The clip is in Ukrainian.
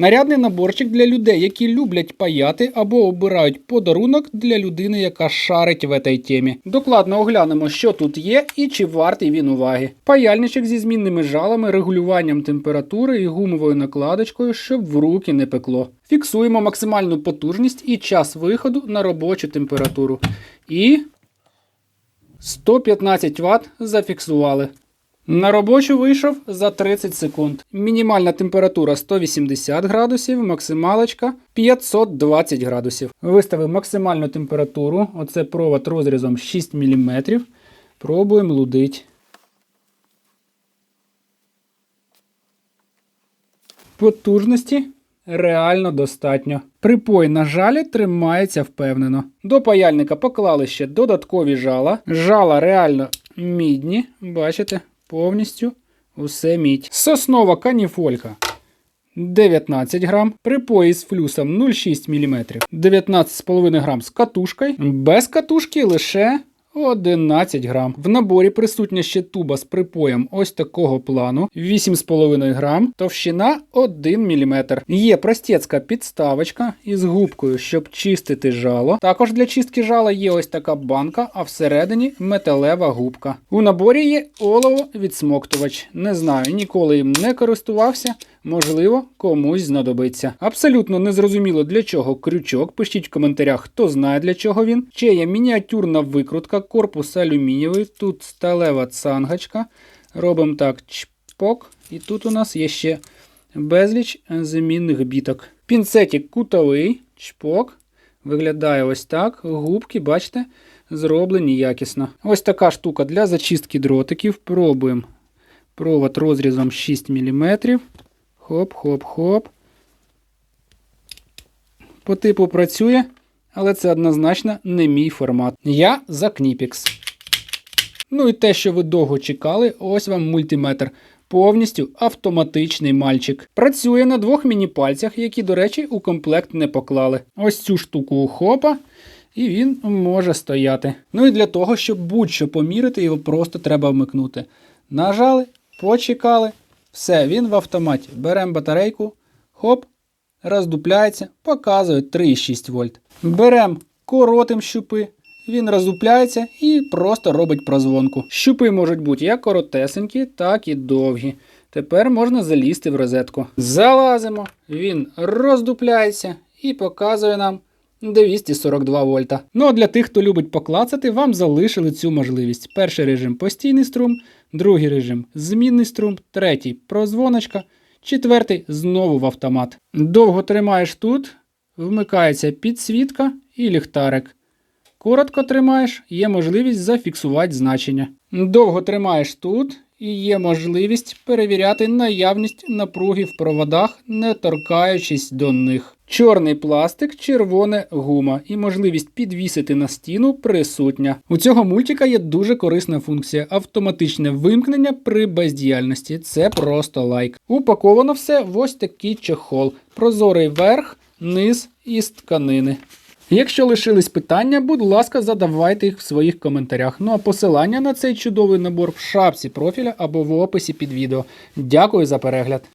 Нарядний наборчик для людей, які люблять паяти або обирають подарунок для людини, яка шарить в этой темі. Докладно оглянемо, що тут є і чи вартий він уваги. Паяльничок зі змінними жалами, регулюванням температури і гумовою накладочкою, щоб в руки не пекло. Фіксуємо максимальну потужність і час виходу на робочу температуру. І 115 Вт зафіксували. На робочу вийшов за 30 секунд. Мінімальна температура 180 градусів, максималочка 520 градусів. Виставив максимальну температуру. Оце провод розрізом 6 мм. Пробуємо лудить. Потужності реально достатньо. Припой на жалі тримається впевнено. До паяльника поклали ще додаткові жала. Жала реально мідні, бачите, повністю усе мідь. Соснова каніфолька 19 грам. Припої з флюсом 0,6 мм. 19,5 грам з катушкою. Без катушки лише 11 грам. В наборі присутня ще туба з припоєм ось такого плану. 8,5 грам. Товщина 1 мм. Є простецька підставочка із губкою, щоб чистити жало. Також для чистки жала є ось така банка, а всередині металева губка. У наборі є олово відсмоктувач. Не знаю, ніколи їм не користувався. Можливо, комусь знадобиться. Абсолютно незрозуміло для чого крючок. Пишіть в коментарях, хто знає для чого він. Ще є мініатюрна викрутка, корпус алюмінієвий, тут сталева цангочка. Робимо так чпок. І тут у нас є ще безліч замінних біток. Пінцетик кутовий, чпок. Виглядає ось так. Губки, бачите, зроблені якісно. Ось така штука для зачистки дротиків. Пробуємо. Провод розрізом 6 мм. Хоп-хоп-хоп. По типу працює, але це однозначно не мій формат. Я за Кніпікс. Ну і те, що ви довго чекали, ось вам мультиметр. Повністю автоматичний мальчик. Працює на двох міні-пальцях, які, до речі, у комплект не поклали. Ось цю штуку хопа, і він може стояти. Ну і для того, щоб будь-що поміряти, його просто треба вмикнути. Нажали, почекали. Все, він в автоматі. Беремо батарейку, хоп, роздупляється, показує 3,6 вольт. Беремо, коротим щупи, він роздупляється і просто робить прозвонку. Щупи можуть бути як коротесенькі, так і довгі. Тепер можна залізти в розетку. Залазимо, він роздупляється і показує нам 242 вольта. Ну а для тих, хто любить поклацати, вам залишили цю можливість. Перший режим постійний струм, другий режим змінний струм, третій прозвоночка, четвертий знову в автомат. Довго тримаєш тут, вмикається підсвітка і ліхтарик. Коротко тримаєш, є можливість зафіксувати значення. Довго тримаєш тут і є можливість перевіряти наявність напруги в проводах, не торкаючись до них. Чорний пластик, червоне гума і можливість підвісити на стіну присутня. У цього мультика є дуже корисна функція автоматичне вимкнення при бездіяльності. Це просто лайк. Упаковано все в ось такий чехол. Прозорий верх, низ із тканини. Якщо лишились питання, будь ласка, задавайте їх в своїх коментарях. Ну а посилання на цей чудовий набор в шапці профіля або в описі під відео. Дякую за перегляд.